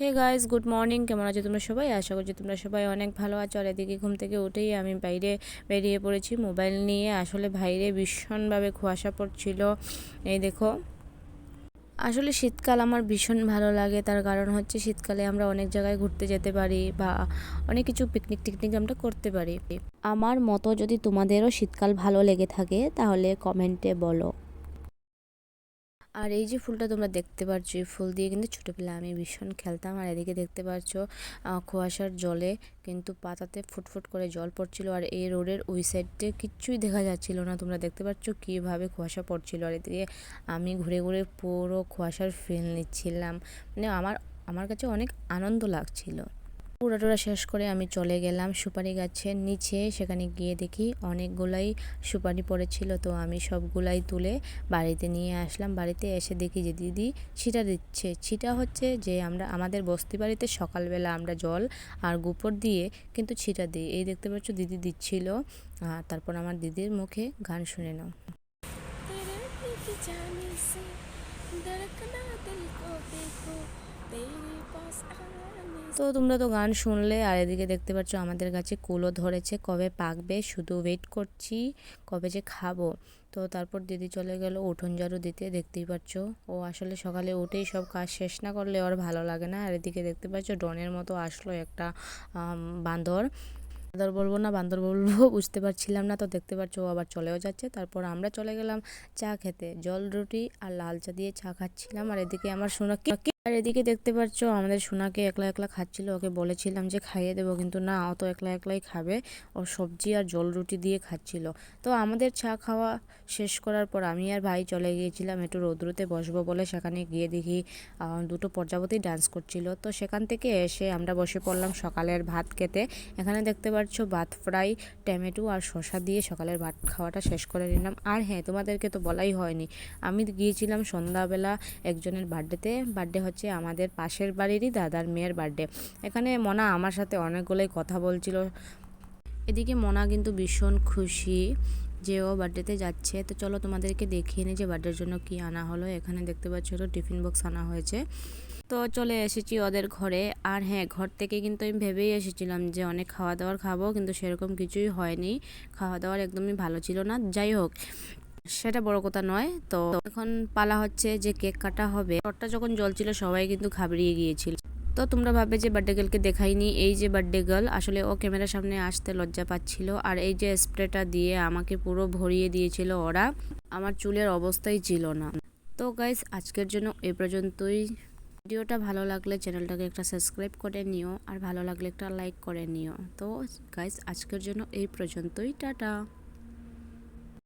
Hey guys good morning কেমন আছো তোমরা সবাই? আশা করছি তোমরা সবাই অনেক ভালো আছো। আর এদিকে ঘুম থেকে উঠেই আমি বাইরে বেরিয়ে পড়েছি মোবাইল নিয়ে। আসলে বাইরে ভীষণভাবে কুয়াশা পড়ছিল। এই দেখো। আসলে শীতকাল আমার ভীষণ ভালো লাগে। তার কারণ হচ্ছে শীতকালে আমরা অনেক জায়গায় ঘুরতে যেতে পারি বা অনেক কিছু পিকনিক টিকনিক আমরা করতে পারি। আমার মতো যদি তোমাদেরও শীতকাল ভালো লেগে থাকে, তাহলে কমেন্টে বলো। আর এই যে ফুলটা তোমরা দেখতে পাচ্ছ এই ফুল দিয়ে কিন্তু ছোটোবেলা আমি ভীষণ খেলতাম। আর এদিকে দেখতে পাচ্ছ কুয়াশার জলে কিন্তু পাতাতে ফুটফুট করে জল পড়ছিল আর এই রোডের ওই সাইডে কিচ্ছুই দেখা যাচ্ছিল না। তোমরা দেখতে পাচ্ছ কীভাবে কুয়াশা পড়ছিল আর এদিকে আমি ঘুরে ঘুরে পুরো কুয়াশার ফিল নিচ্ছিলাম। মানে আমার আমার কাছে অনেক আনন্দ লাগছিল। টোরা শেষ করে আমি চলে গেলাম সুপারি গাছের নিচে। সেখানে গিয়ে দেখি অনেকগুলাই সুপারি পড়েছিল। তো আমি সবগুলাই তুলে বাড়িতে নিয়ে আসলাম। বাড়িতে এসে দেখি যে দিদি ছিটা দিচ্ছে। ছিটা হচ্ছে যে আমরা, আমাদের বস্তি বাড়িতে সকালবেলা আমরা জল আর গোবর দিয়ে কিন্তু ছিটা দিই। এই দেখতে পাচ্ছ দিদি দিচ্ছিল। আর তারপর আমার দিদির মুখে গান শুনে নাও। তো তোমরা তো গান শুনলে, আর এদিকে দেখতে পাচ্ছ আমাদের কাছে কুলো ধরেছে। কবে পাকবে শুধু ওয়েট করছি, কবে যে খাব। তো তারপর দিদি চলে গেল উঠোন জারু দিতে, দেখতেই পাচ্ছ। ও আসলে সকালে উঠেই সব কাজ শেষ না করলে ওর ভালো লাগে না। আর এদিকে দেখতে পাচ্ছ ডনের মতো আসলো একটা বান্দর। বান্দর বলব না, বান্দর বলব, বুঝতে পারছিলাম না। তো দেখতে পাচ্ছ ও আবার চলেও যাচ্ছে। তারপর আমরা চলে গেলাম চা খেতে। জল, রুটি আর লাল চা দিয়ে চা খাচ্ছিলাম। আর এদিকে আমার শোনা আর এদিকে দেখতে পাচ্ছ, আমাদের সোনাকে একলা একলা খাচ্ছিল। ওকে বলেছিলাম যে খাইয়ে দেবো, কিন্তু না অত একলা একলাই খাবে। ও সবজি আর জল রুটি দিয়ে খাচ্ছিল। তো আমাদের চা খাওয়া শেষ করার পর আমি আর ভাই চলে গিয়েছিলাম একটু রৌদ্রতে বসবো বলে। সেখানে গিয়ে দেখি দুটো প্রজাপতি ডান্স করছিল। তো সেখান থেকে এসে আমরা বসে পড়লাম সকালের ভাত খেতে। এখানে দেখতে পাচ্ছ, ভাত ফ্রাই, টমেটো আর শসা দিয়ে সকালের ভাত খাওয়াটা শেষ করে নিলাম। আর হ্যাঁ তোমাদেরকে তো বলাই হয়নি। আমি গিয়েছিলাম সন্ধ্যাবেলা একজনের বার্থডেতে বার্থডে হচ্ছে আমাদের পাশের বাড়িরই দাদার মেয়ের বার্থডে। এখানে মনা আমার সাথে অনেকগুলোই কথা বলছিল। এদিকে মনা কিন্তু ভীষণ খুশি যে ও বার্থডেতে যাচ্ছে। তো চলো তোমাদেরকে দেখিয়ে নিই যে বার্থডের জন্য কি আনা হলো। এখানে দেখতে পাচ্ছ তো টিফিন বক্স আনা হয়েছে। তো চলে এসেছি ওদের ঘরে। আর হ্যাঁ ঘর থেকে কিন্তু আমি ভেবেই এসেছিলাম যে অনেক খাওয়া দাওয়ার খাব, কিন্তু সেরকম কিছুই হয়নি। খাওয়া দাওয়ার একদমই ভালো ছিল না। যাই হোক সেটা বড় কথা নয়। তো এখন পালা হচ্ছে যে কেক কাটা হবে। টটটা যখন জ্বলছিল সবাই কিন্তু ঘাবড়িয়ে গিয়েছিল। তো তোমরা ভাবে যে বার্থডে গার্লকে দেখাইনি। এই যে বার্থডে গার্ল আসলে ও ক্যামেরার সামনে আসতে লজ্জা পাচ্ছিল। আর এই যে স্প্রেটা দিয়ে আমাকে পুরো ভরিয়ে দিয়েছিল ওরা, আমার চুলের অবস্থাই ছিল না। তো গাইস আজকের জন্য এ পর্যন্তই। ভিডিওটা ভালো লাগলে চ্যানেলটাকে একটা সাবস্ক্রাইব করে নিও। আর ভালো লাগলে একটা লাইক করে নিও। তো গাইস আজকের জন্য এই পর্যন্তই। টাটা!